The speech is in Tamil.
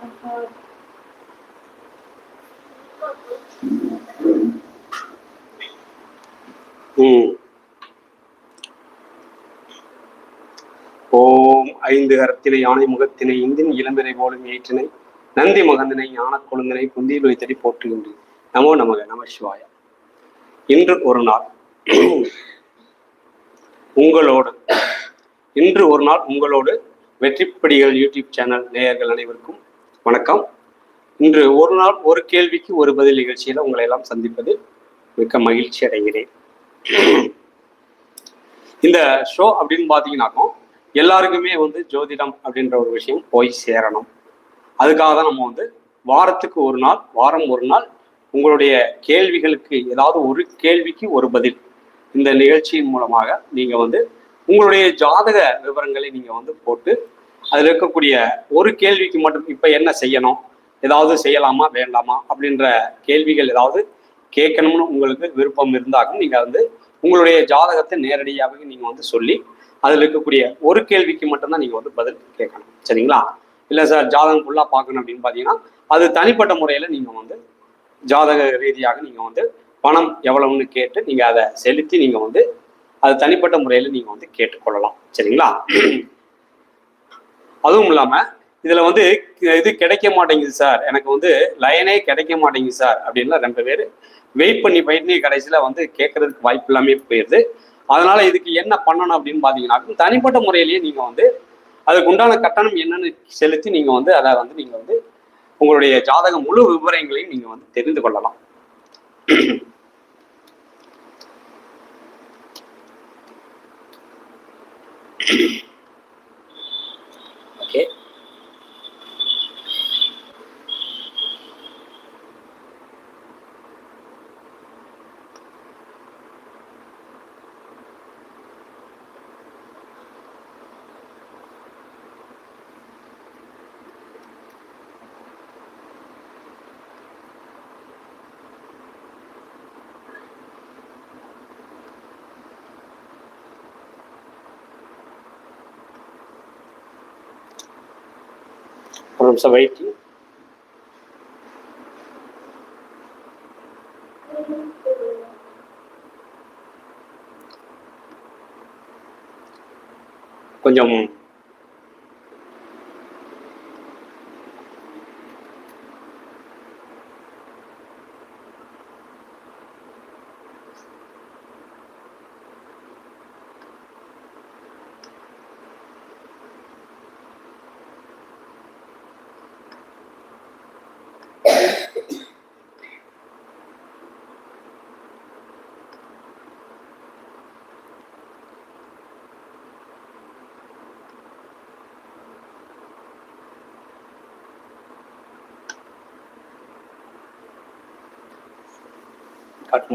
ஓம் ஐந்து கரத்தினை யானை முகத்தினை இந்தின் இளம்பிறை போலும் ஏற்றினை நந்தி மகந்தனை ஞான கொழுந்தினை குந்தியில் வைத்தடி போற்றுகின்றேன். நமோ நமக நம சிவாய. இன்று ஒரு நாள் உங்களோடு இன்று ஒரு நாள் உங்களோடு வெற்றிப்படிகள் யூடியூப் சேனல் நேயர்கள் அனைவருக்கும் வணக்கம். இன்று ஒரு நாள் ஒரு கேள்விக்கு ஒரு பதில் நிகழ்ச்சியில உங்களை எல்லாம் சந்திப்பது மிக்க மகிழ்ச்சி அடைகிறேன். இந்த ஷோ அப்படின்னு பார்த்தீங்கன்னாக்கோ எல்லாருக்குமே வந்து ஜோதிடம் அப்படின்ற ஒரு விஷயம் போய் சேரணும். அதுக்காக தான் நம்ம வந்து வாரத்துக்கு ஒரு நாள் வாரம் ஒரு நாள் உங்களுடைய கேள்விகளுக்கு ஏதாவது ஒரு கேள்விக்கு ஒரு பதில் இந்த நிகழ்ச்சியின் மூலமாக நீங்க வந்து உங்களுடைய ஜாதக விவரங்களை நீங்க வந்து போட்டு அதில் இருக்கக்கூடிய ஒரு கேள்விக்கு மட்டும் இப்போ என்ன செய்யணும்? ஏதாவது செய்யலாமா? வேண்டாமா? அப்படின்ற கேள்விகள் ஏதாவது கேட்கணும்னு உங்களுக்கு விருப்பம் இருந்தாலும் நீங்கள் வந்து உங்களுடைய ஜாதகத்தை நேரடியாகவே நீங்கள் வந்து சொல்லி அதில் இருக்கக்கூடிய ஒரு கேள்விக்கு மட்டும்தான் நீங்கள் வந்து பதில் கேட்கணும். சரிங்களா? இல்லை சார் ஜாதகம் ஃபுல்லாக பார்க்கணும் அப்படின்னு பார்த்தீங்கன்னா அது தனிப்பட்ட முறையில் நீங்கள் வந்து ஜாதக ரீதியாக நீங்கள் வந்து பணம் எவ்வளவுன்னு கேட்டு நீங்கள் அதை செலுத்தி நீங்கள் வந்து அது தனிப்பட்ட முறையில் நீங்கள் வந்து கேட்டுக்கொள்ளலாம். சரிங்களா? அதுவும் இல்லாமல் இதில் வந்து இது கிடைக்க மாட்டேங்குது சார். எனக்கு வந்து லைனே கிடைக்க மாட்டேங்குது சார் அப்படின்லாம் ரெண்டு பேர் வெயிட் பண்ணி பண்ணி கடைசியில் வந்து கேட்கறதுக்கு வாய்ப்பு இல்லாமே போயிடுது அதனால இதுக்கு என்ன பண்ணணும் அப்படின்னு பார்த்தீங்கன்னா தனிப்பட்ட முறையிலேயே நீங்கள் வந்து அதுக்கு உண்டான கட்டணம் என்னன்னு செலுத்தி நீங்கள் வந்து அதை வந்து நீங்கள் வந்து உங்களுடைய ஜாதக முழு விவரங்களையும் நீங்கள் வந்து தெரிந்து கொள்ளலாம். ஓகே ஒரு நிமிஷம் வெயிட் கொஞ்சம் Dekat